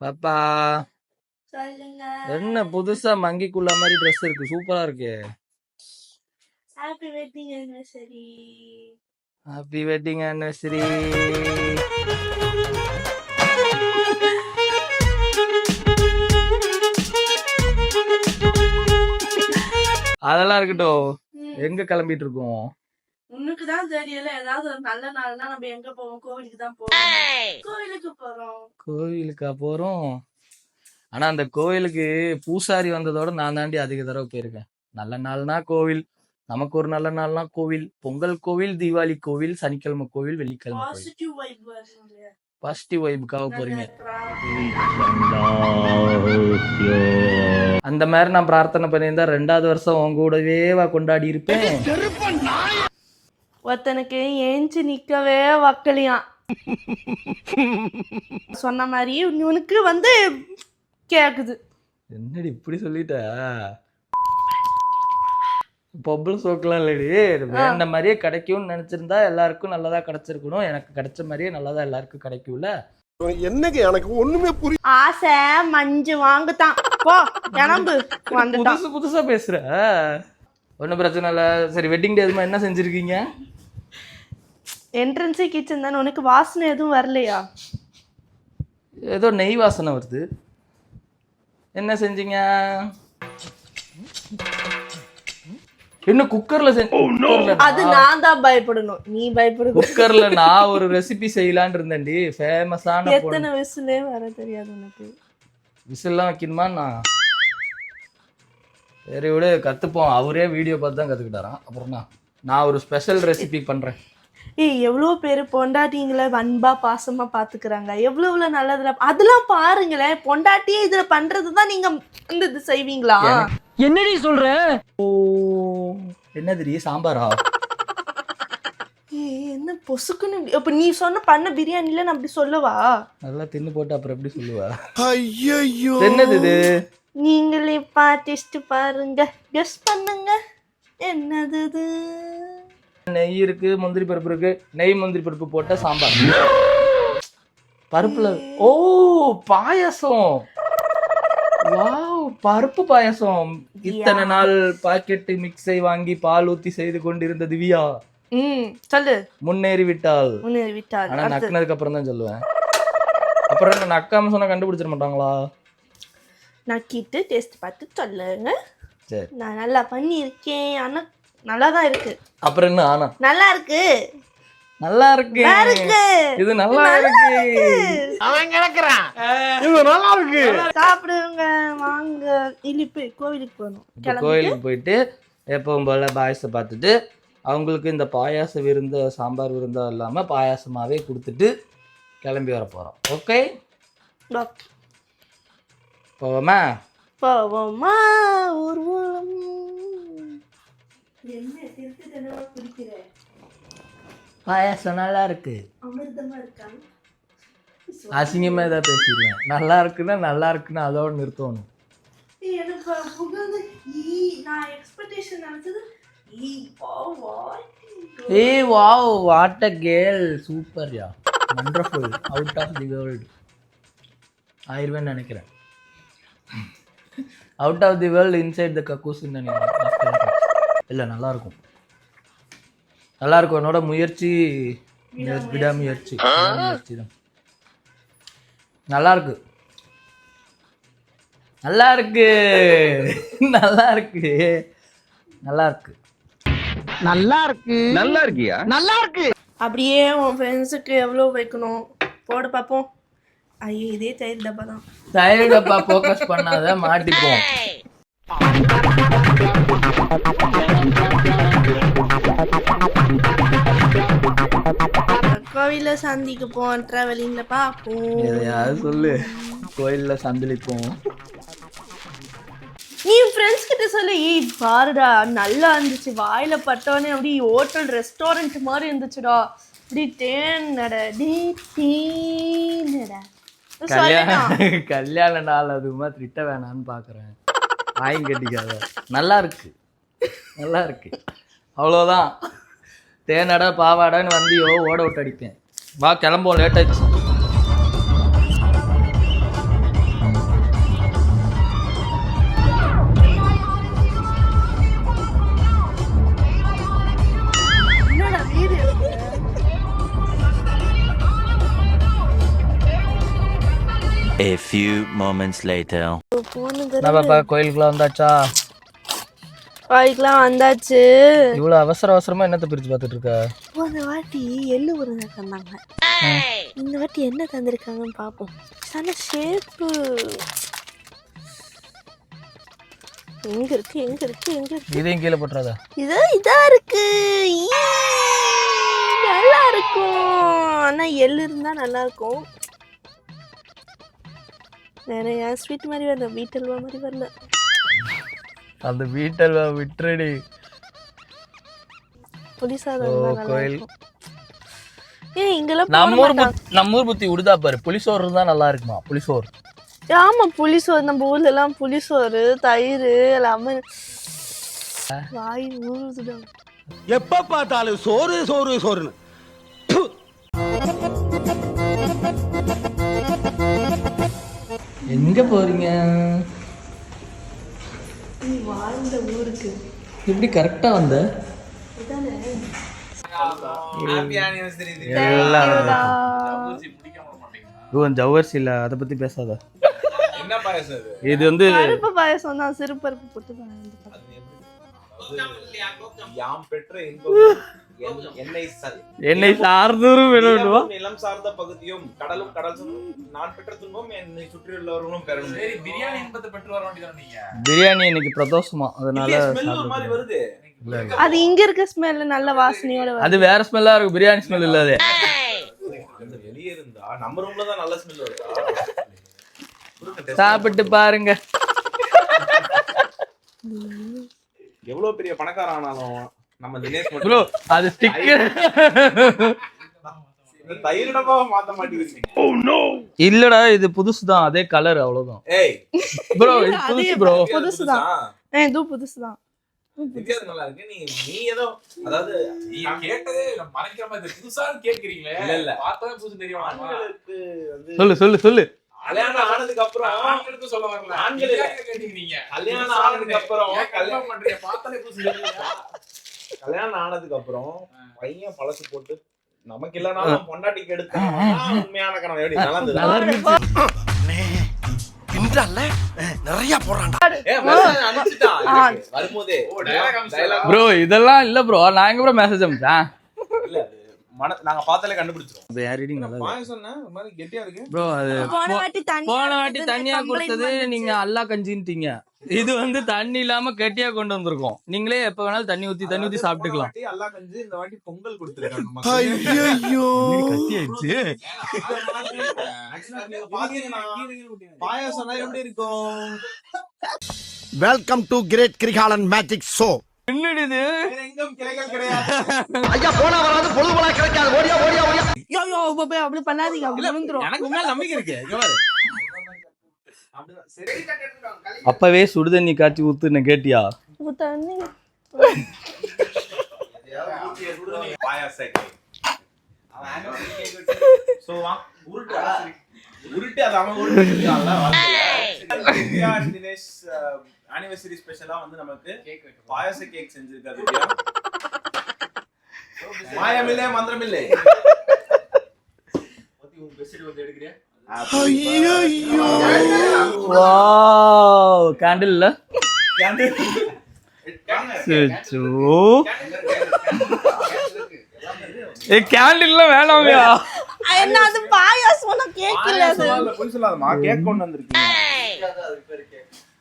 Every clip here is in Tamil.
பாப்பா. என்ன புதுசா மங்கிக்குள்ள மாதிரி ட்ரெஸ் இருக்கு? சூப்பரா இருக்கு. Happy wedding anniversary. Happy wedding anniversary. அதெல்லாம் இருக்கட்டும். எங்க கிளம்பிட்டு இருக்கோம்? உனக்கு தான் தெரியல. ஏதாவது ஒரு நல்ல நாள்னா நம்ம எங்க போவோம்? கோவிலுக்கு தான் போவோம். கோவிலுக்கு போறோம். கோவிலுக்கா போறோம். ஆனா அந்த கோவிலுக்கு பூசாரி வந்ததோட நான் தாண்டி அதிக தடவை போயிருக்கேன். நல்ல நாள்னா கோவில் நமக்கு ஒரு நல்ல நாள்னா கோவில் பொங்கல் கோவில் தீபாவளி கோவில் சனிக்கிழமை கோவில் வெள்ளிக்கிழமை கோவில். பாசிட்டிவ் வைப்புக்காக போறீங்க. அந்த மாதிரி நான் பிரார்த்தனை பண்ணியிருந்தா ரெண்டாவது வருஷம் உங்க கூடவே வா கொண்டாடி இருப்பேன். ஒருத்தனுக்கு ஏஞ்சி நிக்கவே வக்கலையாம். சொன்ன மாதிரி உனக்கு வந்து கேக்குது. என்னடி இப்படி சொல்லிட்ட? பொம்பளை சோக்கெல்லாம் இல்லடி. வேண்ட மாதிரியே கிடைக்கும்னு நினைச்சிருந்தா எல்லாருக்கும் நல்லதா கிடைச்சிருக்கணும். எனக்கு கிடைச்ச மாதிரியே நல்லதா எல்லாருக்கும் கிடைக்கும்ல. என்னங்க எனக்கு ஒண்ணுமே புரிய ஆசை மஞ்சு வாங்குதான். போ கிளம்பு. வந்துட்டான். புதுசு புதுசா பேசுற. ஒன்றும் பிரச்சனை இல்லை. சரி வெட்டிங் டே என்ன செஞ்சிருக்கீங்க? என்ட்ரன்ஸே கிச்சன் தானே உனக்கு வாசனை எதுவும் வரலையா? ஏதோ நெய் வாசனை வருது. என்ன செஞ்சீங்க? இன்னும் குக்கர்ல செஞ்சு அது நான் தான் பயப்படணும். நீ பயப்படு. குக்கர்ல நான் ஒரு ரெசிபி செய்யலான்னு இருந்தேன்டி. ஃபேமஸான எத்தனை விசிலே வர தெரியாது உனக்கு? விசில்லாம் வைக்கணுமா? நான் சரி விடு கத்துப்போம். அவரே வீடியோ பார்த்து தான் கத்துக்கிட்டாராம். அப்புறம் நான் நான் ஒரு ஸ்பெஷல் ரெசிபி பண்றேன். ஏய் எவ்வளோ பேர் பொண்டாட்டிங்களை அன்பா பாசமா பாத்துக்கிறாங்க. எவ்வளோ எவ்வளோ நல்லதுல அதெல்லாம் பாருங்களேன். பொண்டாட்டியே இதுல பண்றது தான் நீங்க வந்து இது செய்வீங்களா? என்னடி சொல்ற? ஓ என்னதுடி சாம்பாரா? ஏய், என்ன பொசுக்குன்னு அப்ப நீ சொன்ன பண்ண பிரியாணில நான் அப்படி சொல்லவா? நல்லா தின்னு போட்டு அப்புறம் எப்படி சொல்லுவா? ஐயோ என்னது இது? நீங்களே பா டெஸ்ட் பாருங்க. கெஸ் பண்ணுங்க. என்னது இது? நெய் இருக்கு முந்திரி பருப்பு இருக்கு. நெய் முந்திரி பருப்பு போட்ட சாம்பார். பருப்புல ஓ பாயாசம். வாவ் பருப்பு பாயாசம். இத்தனை நாள் பாக்கெட் மிக்ஸை வாங்கி பால் ஊத்தி செய்து கொண்டிருந்த திவ்யா. ம் சொல்லு. முன்னேறி விட்டாள் முன்னேறி விட்டால் ஆனா. நக்குனதுக்கு அப்புறம் தான் சொல்லுவேன். அப்புறம் நக்காம சொன்னா கண்டுபிடிச்சிட மாட்டாங்களா? நக்கிட்டு டேஸ்ட் பார்த்து சொல்லுங்க. நான் நல்லா பண்ணியிருக்கேன். ஆனா நல்லா தான் இருக்கு. அப்புறம் என்ன ஆனா? நல்லா இருக்கு. நல்லா இருக்கு. இருக்கு இது நல்லா இருக்கு இது நல்லா இருக்கு சாப்பிடுங்க வாங்க. இழிப்பு கோவிலுக்கு போகணும். கோயிலுக்கு போயிட்டு எப்பவும் போல பாயசத்தை பார்த்துட்டு அவங்களுக்கு இந்த பாயாச விருந்த சாம்பார் விருந்தா இல்லாமல் பாயாசமாகவே கொடுத்துட்டு கிளம்பி வர போகிறோம் ஓகே? போவோமா? போவோமா ஊர்வலம் என்ன திருட்டு குடிக்கிற? பாயாசம் நல்லா இருக்கு. அமிர்தமா இருக்காங்க அசிங்கமாக ஏதாவது பேசிடுவேன். நல்லா இருக்குன்னா நல்லா இருக்குன்னு அதோட நிறுத்தணும். எனக்கு புகழ்ந்து ஈ நான் எக்ஸ்பெக்டேஷன் நினைச்சது ஈ பா ஏய் wow what a girl super yeah. Wonderful out of the world ஆயிருவேன்னு நினைக்கிறேன். Out of the world inside the கக்கூஸ்ன்னு நினைக்கிறேன். இல்லை நல்லா இருக்கும் நல்லா இருக்கும் என்னோட முயற்சி முயற்சி- விடாமுயற்சி. விடாமுயற்சி தான். நல்லா இருக்கு நல்லா இருக்கு நல்லா இருக்கு நல்லா இருக்கு நல்லா இருக்கு நல்லா இருக்கியா நல்லா இருக்கு அப்படியே உன் ஃப்ரெண்ட்ஸுக்கு எவ்வளோ வைக்கணும்? போடு பார்ப்போம் ஐயோ இதே தயிர் டப்பா தான். தயிர் டப்பா ஃபோக்கஸ் பண்ணாத மாட்டிப்போம். கோவிலில் சந்திக்கு போவோம் ட்ராவலிங்கில் பார்ப்போம். எதையாவது சொல்லு? கோயில்ல சந்தளிப்போம் நீ ஃப்ரெண்ட்ஸ் கிட்ட சொல்லு ஏய் பாருடா நல்லா இருந்துச்சு. வாயில பட்டோன்னே அப்படி ஹோட்டல் ரெஸ்டாரண்ட் மாதிரி இருந்துச்சுடா. அப்படி தேனட டீ தேனட கல்யாண கல்யாண நாள் அதுமா திட்ட வேணான்னு பாக்குறேன். ஆயும் கட்டிக்காத. நல்லா இருக்கு நல்லா இருக்கு அவ்வளோதான். தேனடா பாவாடான்னு வந்தியோ ஓட விட்டு அடிப்பேன். வா கிளம்புவோம். லேட்டாச்சு ஆயிடுச்சு. A few moments later. போனுங்க என்ன பாப்பா கோயிலுக்குள்ள வந்தாச்சா? வாய்க்கெல்லாம் வந்தாச்சு. இவ்வளவு அவசர அவசரமா என்னத்த பிரிச்சு பார்த்துட்டு இருக்க போன வாட்டி எள்ளு உருண்டை தந்தாங்க. இந்த வாட்டி என்ன தந்திருக்காங்கன்னு பார்ப்போம் நல்ல ஷேப்பு எங்க இருக்கு எங்க இருக்கு எங்க இருக்கு? இதையும் கீழே போட்டுறாத. இதோ இதா இருக்கு. நல்லா இருக்கும். ஆனா எள்ளு இருந்தா நல்லா இருக்கும். வேற ஏன் ஸ்வீட் மாதிரி வரல வீட்டல்வா மாதிரி வரல. அந்த வீட்டில் விட்டுறடி புளி சாதம் ஓ, இருந்தா நல்லா கோயில். ஏன் இங்கெல்லாம் நம்ம ஊர் நம்ம ஊர் புத்தி விடுதா பாரு. புளிசோறு இருந்தா நல்லா இருக்குமா? புளிசோறு ஆமா புளிசோறு நம்ம ஊர்ல எல்லாம் புளிசோறு தயிர் லெமன். வாய் ஊறுதுடா. எப்ப பார்த்தாலும் சோறு சோறு சோறுன்னு. எங்க போறீங்க? நீ வாழ்ந்த ஊருக்கு. எப்படி கரெக்டா வந்த? தேங்க்யூடா. இவன் ஜவ்வரிசி இல்ல அதை பத்தி பேசாத. இது இது வந்து பருப்பு பாயசம் தான் சிறுபருப்பு போட்டு என்னை சார்ந்தூரும் வேணும்னுவா நிலமும் நிலம் சார்ந்த பகுதியும் கடலும் கடல் நான் பெற்ற துன்பம் என்னை சுற்றியுள்ளவர்களும் பெறணும். சரி பிரியாணி இன்பத்தை பெற்று வர வேண்டியதானே நீங்க? பிரியாணி இன்னைக்கு பிரதோஷமா அதனால மாதிரி வருது. அது இங்க இருக்க ஸ்மெல் நல்ல வாசனையோட வருது. அது வேற ஸ்மெல்லா இருக்கும் பிரியாணி ஸ்மெல் இல்ல அது. அந்த வெளியே இருந்தா நம்ம ரூம்ல தான் நல்ல ஸ்மெல் வருதா? சாப்பிட்டு பாருங்க. எவ்வளவு பெரிய பணக்காரன் ஆனாலும் நம்ம தினேஷ் ப்ரோ அது ஸ்டிக்கர் மாட்டேங்கிறீங்க. இல்லடா இது புதுசு தான் அதே கலர் அவ்வளவுதான். ஏய். ப்ரோ இது புதுசு ப்ரோ. புதுசுதான். புதுசா? ஏ இது புதுசு. தான் வித்தியாசம் நல்லா இருக்கு. நீ நீ ஏதோ அதாவது நீங்க கேட்டதே மறைக்கிற மாதிரி இருக்கு. புதுசா கேட்கறீங்களே. இல்ல, இல்ல. பார்த்தாவே புதுசு தெரியும். சொல்லு சொல்லு சொல்லு. கல்யாணம் ஆனதுக்கு அப்புறம் ஆண்களுக்கு சொல்ல வரல. ஆண்கள் கேட்டீங்க கல்யாணம் ஆனதுக்கு அப்புறம் ஏன் கல்யாணம் பண்றீங்க? பார்த்தாலே புதுசு தெரியும் கல்யாணம் ஆனதுக்கு அப்புறம் பையன் பழசு போட்டு நமக்கு இல்லனாலும் பொண்டாட்டிக்கு எடுத்தா உண்மையான கனவு. எப்படி dialogue ப்ரோ இதெல்லாம் இல்ல ப்ரோ நான் எங்க ப்ரோ மெசேஜ் அது மன நாங்க பார்த்தாலே கண்டுபிடிச்சிரும் அது யார் ரீடிங் நல்லா பாயசம் என்ன ஒரு மாதிரி கெட்டியா இருக்கு. ப்ரோ அது போன வாட்டி தண்ணி போன வாட்டி தண்ணியா கொடுத்தது நீங்க அல்லா கஞ்சின்ட்டீங்க. இது வந்து தண்ணி இல்லாம கெட்டியா கொண்டு வந்திருக்கோம். நீங்களே எப்ப வேணாலும் தண்ணி ஊத்தி தண்ணி ஊத்தி சாப்பிட்டுக்கலாம். போன வாட்டி அல்லா கஞ்சி இந்த வாட்டி பொங்கல் கொடுத்துருக்காங்க நமக்கு. ஐயோ. கத்தி ஆயிடுச்சு? Actually, நீங்க பாத்தீங்கன்னா, பாயாசம்னா எப்படி இருக்கும்? Welcome to great Kirikalan magic show என்னடி இது வேற எங்கும் கிளைகள் கிடையாது. ஐயா போனா வராது பொழுது போனா கிடைக்காது. ஓடியா ஓடியா ஓடியா. யோ யோ பாபா அப்படி பண்ணாதீங்க அப்படி விழுந்துரும். எனக்கு உண்மையில நம்பிக்கை இருக்கு. அப்பவே சுடுதண்ணி காய்ச்சி ஊத்துன்னு கேட்டியா? உங்க தண்ணி. பாயாச cake. So, வா, உருட்டு. உருட்டு, அது அவன் உருட்டு தினேஷ் ஆனிவர்சரி ஸ்பெஷலா வந்து நமக்கு பாயாச கேக் செஞ்சிருக்காரு. மாயமில்லை மந்திரமில்லை. கேண்டில் கேண்டில் வேணாம்யா. என்ன அது பாயாசம்? நான் கேட்கல அது. பொய் சொல்லாதம்மா. கேக் கொண்டு வந்திருக்கீங்க.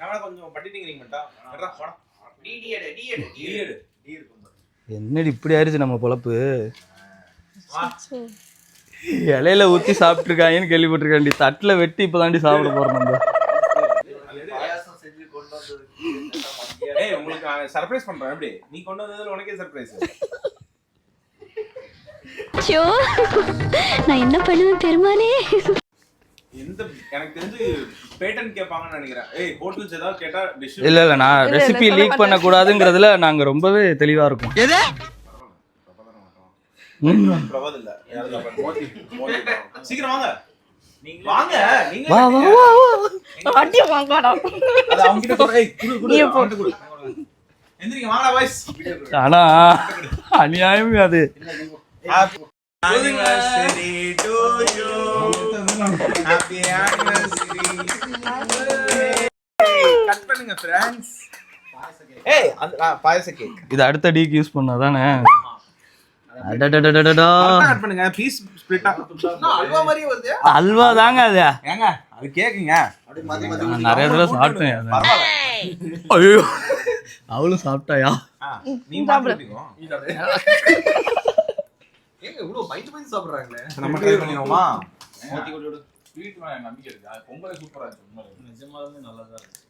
நம்மள கொஞ்சம் பட்டிட்டிங்கிறீங்க மட்டா. போடா. என்னடி இப்படி ஆயிருச்சு நம்ம பொழப்பு? இலையில ஊத்தி சாப்பிட்டுருக்காங்கன்னு கேள்விப்பட்டிருக்காண்டி தட்டுல வெட்டி இப்பதாண்டி சாப்பிட போறோம் நம்ம. ஏய், உங்களுக்கு சர்ப்ரைஸ் பண்றேன். எப்படி? நீ கொண்டு வந்ததுல உனக்கே சர்ப்ரைஸ் ஐயோ. நான் என்ன பண்ணுவேன் பெருமானே எந்த எனக்கு தெரிஞ்சு பேட்டன் கேட்பாங்கன்னு நினைக்கிறேன். ஏய் ஹோட்டல்ஸ் ஏதாவது கேட்டா டிஷ் இல்ல இல்ல நான் ரெசிபி லீக். பண்ண கூடாதுங்கிறதுல நாங்க ரொம்பவே தெளிவா இருக்கோம். எது. பிரபாத் இல்ல. சீக்கிரம் வாங்க. வாங்க நீங்க வா வா வா வா. அடி வாங்கடா. அது அவங்க கிட்ட கொடு. ஏய் குடு குடு. நீயே போ. அவன்கிட்ட குடு எந்திரிங்க வாங்க பாய்ஸ் ஆனா அநியாயம் அது. Anniversary to you. Happy anniversary cut பண்ணுங்க ஃப்ரெண்ட்ஸ் ஏய் அந்த பாயச கேக் இது அடுத்த டீக்கு யூஸ் பண்ணாதானே? அடடடடடடா. கட் பண்ணுங்க பீஸ் ஸ்ப்ளிட் அல்வா மாதிரி வருது? அல்வா தாங்க அது. ஏங்க அது கேக்குங்க நான் நிறைய தடவை சாப்பிட்டேன் ஐயோ அவளும் சாப்பிட்டாயா? நீ சாப்பிடுங்க நம்ம ட்ரை பண்ணிடுவோமா? ஸ்வீட் மேல எனக்கு நம்பிக்கை இருக்கு. அது பொங்கலே சூப்பரா இருக்கு உண்மையிலே. நிஜமாலுமே நல்லா தான் இருக்கு.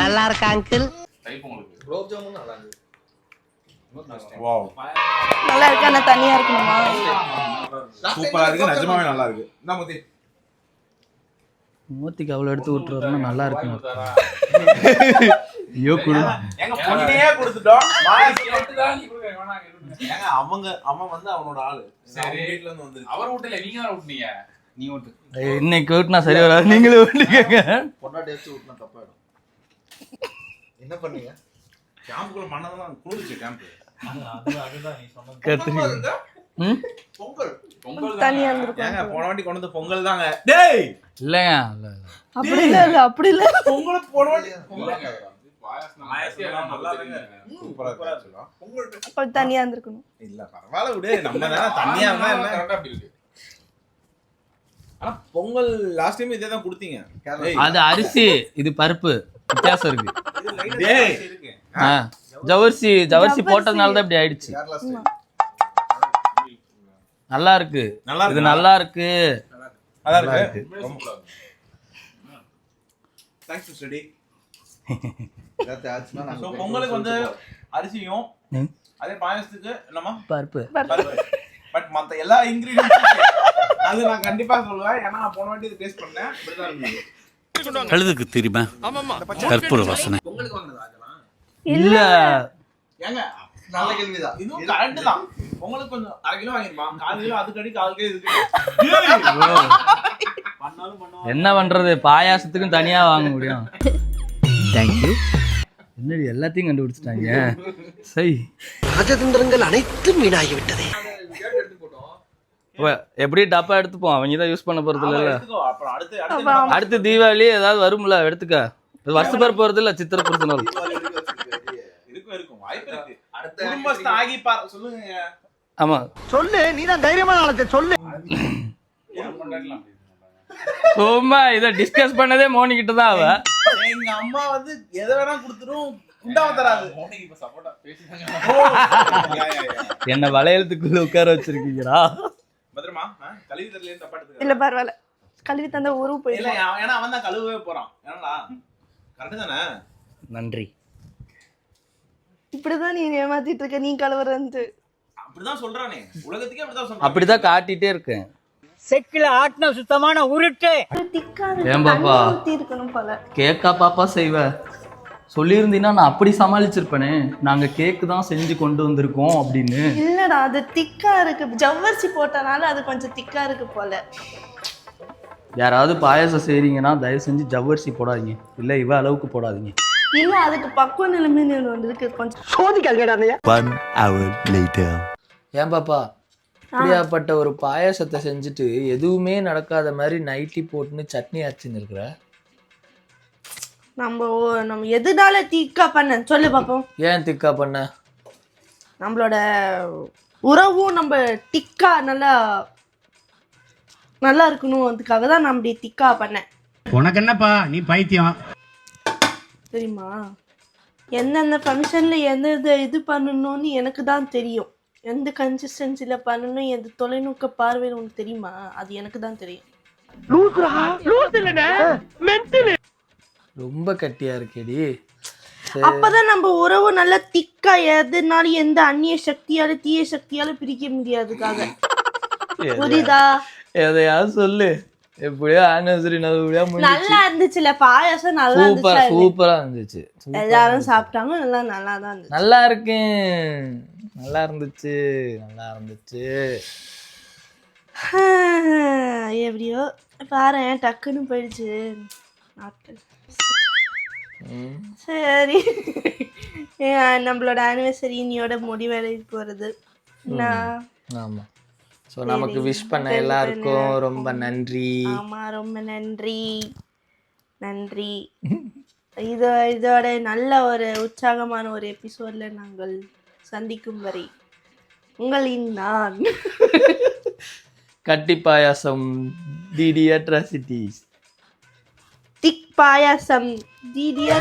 நல்லா இருக்கா அங்கிள் தை பொங்கலுக்கு வாவ் நல்லா இருக்கா தனியா இருக்கணுமா? சூப்பரா இருக்கு. நிஜமாவே நல்லா இருக்கு. என்ன முத்தி. மூத்திக்கு அவ்வளோ எடுத்து விட்டுறதுனா நல்லா இருக்கும் ஐயோ குடு. எங்க பொண்ணையே கொடுத்துட்டோம். ஏங்க அவங்க அவன் வந்து அவனோட ஆளு. சரி. வீட்ல இருந்து வந்து அவர் விட்டல நீங்க தான் விட்டீங்க நீ விட்டு ஏய், இன்னைக்கு விட்டுனா சரி வராது. நீங்களே விட்டுக்கங்க பொண்டாட்டி வச்சு விட்டுனா தப்பாயிடும். என்ன பண்ணீங்க? கேம்புக்குள்ள மண்ணதெல்லாம் குளிர்ச்சு கேம்ப். பொங்கல் பொங்கல். தனியா தானே. இருந்திருக்கும். ஏங்க போன வாட்டி கொண்டு வந்து பொங்கல் தாங்க. டேய்! இல்லைங்க இல்ல, இல்ல. அப்படி இல்ல இல்ல அப்படி இல்ல. பொங்கல் போன வாட்டி தனியா இருந்திருக்கணும். இல்ல பரவாயில்ல விடு. நம்ம இருந்தா ஆனா பொங்கல் லாஸ்ட் டைம் இதே தான் கொடுத்தீங்க. அது அரிசி இது பருப்பு. வித்தியாசம் இருக்கு. ஜவர்சி ஜவர்சி ஜவ்வரிசி. போட்டதுனால தான் இப்படி ஆயிடுச்சு. நல்லா இருக்கு. நல்லா இது நல்லா இருக்கு. நல்லா இருக்கு. தேங்க்ஸ் ஸ்டடி பொங்கலுக்கு வந்து அரிசியும். அதே பாயசத்துக்கு என்னமா பருப்பு. பட் மத்த எல்லா இன்கிரீடியன்ஸ் அது நான் கண்டிப்பா சொல்லுவேன். ஏன்னா நான் போன வாட்டி இது டேஸ்ட் பண்ணேன். இப்படிதான் இருந்தது. கழுதுக்கு தெரியுமா கற்பூர வாசனை. இல்ல. ஏங்க நல்ல கேள்விதான். இதுவும் கரெக்ட் தான். உங்களுக்கு கொஞ்சம் அரை கிலோ வாங்கிருப்பான் கால் கிலோ அதுக்கு அடி கால் கிலோ இதுக்கு என்ன பண்றது? பாயாசத்துக்கும் தனியா வாங்க முடியும். தேங்க்யூ என்னடி எல்லாத்தையும் கண்டுபிடிச்சிட்டாங்க? சை. ராஜதந்திரங்கள் அனைத்தும் வீணாகிவிட்டதே. இப்ப எப்படி டப்பா எடுத்துப்போம்? அவங்க தான் யூஸ் பண்ண போறது இல்ல அடுத்து தீபாவளி ஏதாவது வரும்ல எடுத்துக்க. வருஷ பிறப்பு வருது இல்ல சித்திர பாரு சொல்லுங்க. ஆமா. சொல்லு நீதான் தைரியமான ஆளத்தை சொல்லு. சும்மா இத டிஸ்கஸ் பண்ணதே மோனி கிட்ட தான் அவ. எங்க அம்மா வந்து எதை வேணா கொடுத்துரும் உண்டாவ தராது. மோனிக்கு இப்ப சப்போர்ட்டா பேசிட்டாங்க ஓ, யா, யா, யா. என்ன வளையலத்துக்குள்ள உட்கார எடுத்துக்க. இல்ல பரவாயில்ல. கழுவி தந்த உருவு இல்ல போயிடலாம் ஏன்னா அவன் தான் கழுவவே போறான். ஏன்னா கரெக்ட் தானே? நன்றி. இப்படிதான் நீ ஏமாத்திட்டு இருக்க நீ கழுவுறது அப்படிதான் சொல்றானே. உலகத்துக்கே அப்படிதான் சொல்றான். அப்படிதான் காட்டிட்டே இருக்கேன். செக்கில ஆட்டின சுத்தமான உருட்டு. ஏன் பாப்பா? ஊத்தி இருக்கணும் போல. கேக்கா பாப்பா செய்வ. சொல்லியிருந்தீங்கன்னா நான் அப்படி சமாளிச்சிருப்பேனே. நாங்க கேக்கு தான் செஞ்சு கொண்டு வந்திருக்கோம் அப்படின்னு. இல்லடா அது திக்கா இருக்கு. ஜவ்வரிசி போட்டனால அது கொஞ்சம் திக்கா இருக்கு போல. யாராவது பாயாசம் செய்றீங்கன்னா தயவு செஞ்சு ஜவ்வரிசி போடாதீங்க. இல்ல இவ அளவுக்கு போடாதீங்க. இல்ல அதுக்கு பக்குவ நிலைமைன்னு ஒன்று இருக்கு. கொஞ்சம் சோதிக்காதீங்கடா அண்ணையா One hour later. ஏன் பாப்பா? இப்படியாப்பட்ட ஒரு பாயாசத்தை செஞ்சுட்டு எதுவுமே நடக்காத மாதிரி நைட்டி போட்டுன்னு சட்னி அரைச்சுன்னு இருக்கிற? நம்ம ஓ- நம்ம எதுனால திக்கா பண்ண? சொல்லு பாப்போம். ஏன் திக்கா பண்ண? நம்மளோட உறவும் நம்ம திக்கா நல்லா நல்லா இருக்கணும். அதுக்காக தான் நான் அப்படி திக்கா பண்ணேன் உனக்கு என்னப்பா? நீ பைத்தியம். தெரியுமா? எந்தெந்த ஃபங்க்ஷனில் எந்த இது இது பண்ணணும்னு எனக்கு தான் தெரியும். எந்த கன்சிஸ்டன்சியில் பண்ணணும் எந்த தொலைநோக்க பார்வையில் உனக்கு தெரியுமா? அது எனக்கு தான் தெரியும் ரொம்ப கட்டியா இருக்கேடி. அப்பதான் நம்ம உறவு நல்லா திக்கா எதுனாலும் எந்த அந்நிய சக்தியால தீய சக்தியால பிரிக்க முடியாதுக்காக. புரியுதா? எதையாவது சொல்லு. எப்படியோ ஆனிவர்சரி நல்லா இருந்துச்சுல பாயாசம் நல்லா சூப்பர் இருந்துச்சு சூப்பரா இருந்துச்சு. எல்லாரும் சாப்பிட்டாங்க எல்லாம் நல்லா தான் இருந்துச்சு. நல்லா இருக்கேன். நல்லா இருந்துச்சு. நல்லா இருந்துச்சு. எப்படியோ. பாரு டக்குன்னு போயிடுச்சு. நாட்கள். சரி. நம்மளோட ஆனிவர்சரி இன்னியோட முடிவடை போகிறது நான் ஆமா. ஸோ நமக்கு விஷ் பண்ண எல்லாருக்கும் ரொம்ப நன்றி. ஆமா ரொம்ப நன்றி. நன்றி. இது இதோட நல்ல ஒரு உற்சாகமான ஒரு எபிசோட்ல நாங்கள் சந்திக்கும் வரை உங்களின் நான். கட்டி பாயாசம் டிடி அட்ராசிட்டிஸ் திக் பாயாசம் டிடியா